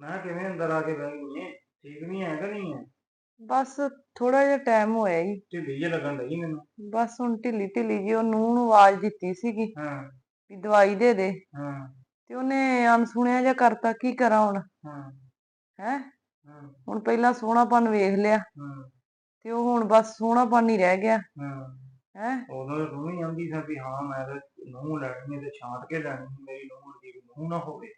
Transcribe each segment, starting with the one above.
ਮੈਂ ਕਿਵੇਂ ਅੰਦਰ ਆ ਕੇ ਬਹਿ ਗਈ ਏ? ਠੀਕ ਨਹੀਂ ਹੈ ਕਿ ਨਹੀਂ ਹੈ? ਬਸ ਥੋੜਾ ਜਿਹਾ ਟਾਈਮ ਹੋਇਆ ਹੀ ਢਿੱਲੀ ਜਿਹੀ ਲੱਗਣ ਡਈ ਮੈਨੂੰ। ਬਸ ਹੁਣ ਢਿੱਲੀ ਢਿੱਲੀ ਜੀ ਉਹ ਨੂੰਹ ਨੂੰ ਆਵਾਜ਼ ਦਿੱਤੀ ਸੀਗੀ ਹਾਂ। ਵੀ ਦਵਾਈ ਦੇ ਦੇ। ਹਾਂ। ਤੇ ਉਹਨੇ ਅਣਸੁਣਿਆ ਜਿਹਾ ਕਰਤਾ ਕੀ ਕਰਾਂ ਹੁਣ? ਹਾਂ। ਹੈ? ਹਾਂ। ਹੁਣ ਪਹਿਲਾਂ ਸੋਹਣਾਪਨ ਵੇਖ ਲਿਆ। ਹਾਂ। ਤੇ ਉਹ ਹੁਣ ਬਸ ਸੋਹਣਾਪਨ ਹੀ ਰਹਿ ਗਿਆ। ਹਾਂ। ਹੈ? ਉਦੋਂ ਤਾਂ ਤੂੰ ਵੀ ਆਂਦੀ ਸੀ ਵੀ ਹਾਂ ਮੈਂ ਤੇ ਨੂੰਹ ਲੈਣੀ ਹੈ ਤੇ ਛਾਂਟ ਕੇ ਲੈਣੀ ਹੈ, ਮੇਰੀ ਨੂੰਹ ਦੀ ਨੂੰਹ ਨਾ ਹੋਵੇ।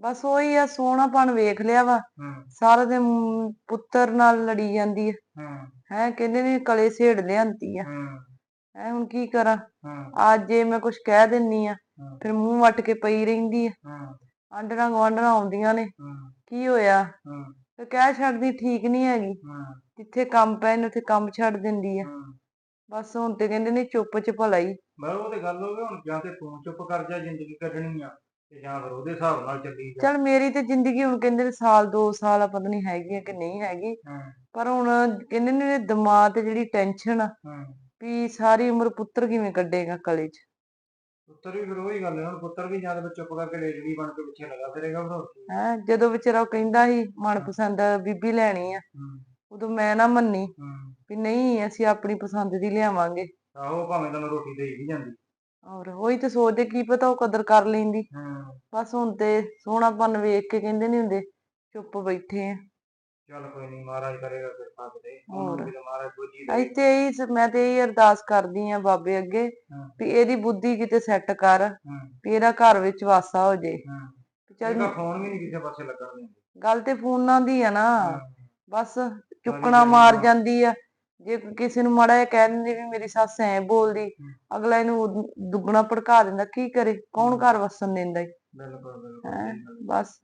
ਬਸ ਉਹੀ ਆ ਸੋਹਣਾਪਨ ਵੇਖ ਲਿਆ ਵਾ। ਹਾਂ। ਸਾਰਾ ਦਿਨ ਪੁੱਤਰ ਨਾਲ ਲੜੀ ਜਾਂਦੀ ਹੈ ਹਾਂ। ਹੈ ਕਹਿੰਦੇ ਨੇ ਕਲੇ ਸੇੜ ਲਿਆਂਦੀ ਆ। ਹਾਂ। ਹੈ ਹੁਣ ਕੀ ਕਰਾਂ? ਹਾਂ। ਅੱਜ ਜੇ ਮੈਂ ਕੁਝ ਕਹਿ ਦਿੰਨੀ ਆ ਹਾਂ। ਫਿਰ ਮੂੰਹ ਵੱਟ ਕੇ ਪਈ ਰਹਿੰਦੀ ਆ। ਹਾਂ। ਆਂਡਰਾਂ ਗਵਾਂਡਰਾਂ ਆਉਂਦੀਆਂ ਨੇ। ਹਾਂ। ਕੀ ਹੋਇਆ? ਹਾਂ। ਤੇ ਕਹਿ ਛੱਡਦੀ ਠੀਕ ਨਹੀਂ ਹੈਗੀ। ਹਾਂ। ਜਿੱਥੇ ਕੰਮ ਪੈ ਨੇ ਉੱਥੇ ਕੰਮ ਛੱਡ ਦਿੰਦੀ ਆ। ਹਾਂ। ਬਸ ਹੁਣ ਤੇ ਕਹਿੰਦੇ ਨੇ ਚੁੱਪ ਚ ਭਲਾ ਹੀ ਮੈਂ ਉਹ ਤੇ ਗੱਲ ਹੋ ਗਈ ਹੁਣ ਜਾਂ ਤੇ ਤੂੰ ਚੁੱਪ ਕਰ ਜਾ ਜ਼ਿੰਦਗੀ ਕੱਢਣੀ ਆ। ਤੇ ਜਾਂ ਫਿਰ ਉਹਦੇ ਹਿਸਾਬ ਨਾਲ ਚੱਲੀ ਜਾ। ਚਲ ਮੇਰੀ ਤੇ ਜ਼ਿੰਦਗੀ ਹੁਣ ਕਹਿੰਦੇ ਨੇ ਸਾਲ ਦੋ ਸਾਲ ਆ ਪਤਾ ਨਹੀਂ ਹੈਗੀ ਆ ਕਿ ਨਹੀਂ ਹੈਗੀ। ਹਾਂ। ਪਰ ਹੁਣ ਕਹਿੰਦੇ ਨੇ ਦਿਮਾਗ ਤੇ ਜਿਹੜੀ ਟੈਨਸ਼ਨ ਆ ਹਾਂ। ਵੀ ਸਾਰੀ ਉਮਰ ਪੁੱਤਰ ਕਿਵੇਂ ਕੱਢੇਗਾ ਕਲੇ ਚ? ਪੁੱਤਰ ਵੀ ਫਿਰ ਉਹੀ ਗੱਲ ਹੈ ਹੁਣ ਪੁੱਤਰ ਵੀ ਜਾਂ ਤੇ ਫਿਰ ਚੁੱਪ ਕਰਕੇ ਲੇਜੜੀ ਬਣ ਕੇ ਪਿੱਛੇ ਲੱਗਾ ਫਿਰੇਗਾ ਫਿਰ ਹੋਰ ਕੀ। ਹੈ ਜਦੋਂ ਵਿਚਾਰਾ ਉਹ ਕਹਿੰਦਾ ਸੀ ਮਨਪਸੰਦ ਬੀਬੀ ਲੈਣੀ ਆ ਹੂੰ। ਉਦੋਂ ਮੈਂ ਨਾ ਮੰਨੀ ਹੂੰ। ਵੀ ਨਹੀਂ ਅਸੀਂ ਆਪਣੀ ਪਸੰਦ ਦੀ ਲਿਆਵਾਂਗੇ। ਆਹੋ ਭਾਵੇਂ ਤੈਨੂੰ ਰੋਟੀ ਦੇਈ ਵੀ ਜਾਂਦੀ। ਔਰ ਉਹੀ ਤੇ ਸੋਚਦੇ ਕੀ ਪਤਾ ਉਹ ਕਦਰ ਕਰ ਲੈਂਦੀ। ਹਾਂ। ਬਸ ਹੁਣ ਤੇ ਸੋਹਣਾਪਨ ਵੇਖ ਕੇ ਕਹਿੰਦੇ ਨਹੀਂ ਹੁੰਦੇ ਚੁੱਪ ਬੈਠੇ ਆ। ਚੱਲ ਕੋਈ ਨਹੀਂ ਮਹਾਰਾਜ ਕਰੇਗਾ ਕਿਰਪਾ ਕਰੇ ਹੋਰ। ਉਹਨੂੰ ਵੀ ਤਾਂ ਮਹਾਰਾਜ ਬੁੱਝੀ ਅਸੀਂ ਦੇ ਤੇ ਇਹੀ ਸ- ਮੈਂ ਤੇ ਇਹੀ ਅਰਦਾਸ ਕਰਦੀ ਆ ਬਾਬੇ ਅੱਗੇ ਹਾਂ। ਵੀ ਇਹਦੀ ਬੁੱਧੀ ਕਿਤੇ ਸੈੱਟ ਕਰ ਹਾਂ। ਵੀ ਇਹਦਾ ਘਰ ਵਿੱਚ ਵਾਸਾ ਹੋ ਜੇ। ਹਾਂ। ਚੱਲ ਇਹਦਾ ਫੋਨ ਵੀ ਨਹੀਂ ਕਿਸੇ ਪਾਸੇ ਲੱਗਣ ਦਿੰਦੇ। ਗੱਲ ਤੇ ਫੋਨਾਂ ਦੀ ਆ ਨਾ। ਹਾਂ। ਬਸ ਚੁੱਕਣਾ ਮਾਰ ਹਾਂ। ਜਾਂਦੀ ਆ। ਜੇ ਕਿਸੇ ਨੂੰ ਮਾੜਾ ਜਿਹਾ ਕਹਿ ਦਿੰਦੀ ਵੀ ਮੇਰੀ ਸੱਸ ਐ ਬੋਲਦੀ ਅਗਲਾ ਇਹਨੂੰ ਦੁੱਗਣਾ ਭੜਕਾ ਦਿੰਦਾ ਕੀ ਕਰੇ? ਕੌਣ ਘਰ ਵਸਣ ਦਿੰਦਾ ਈ? ਬਿਲਕੁਲ। ਬਸ।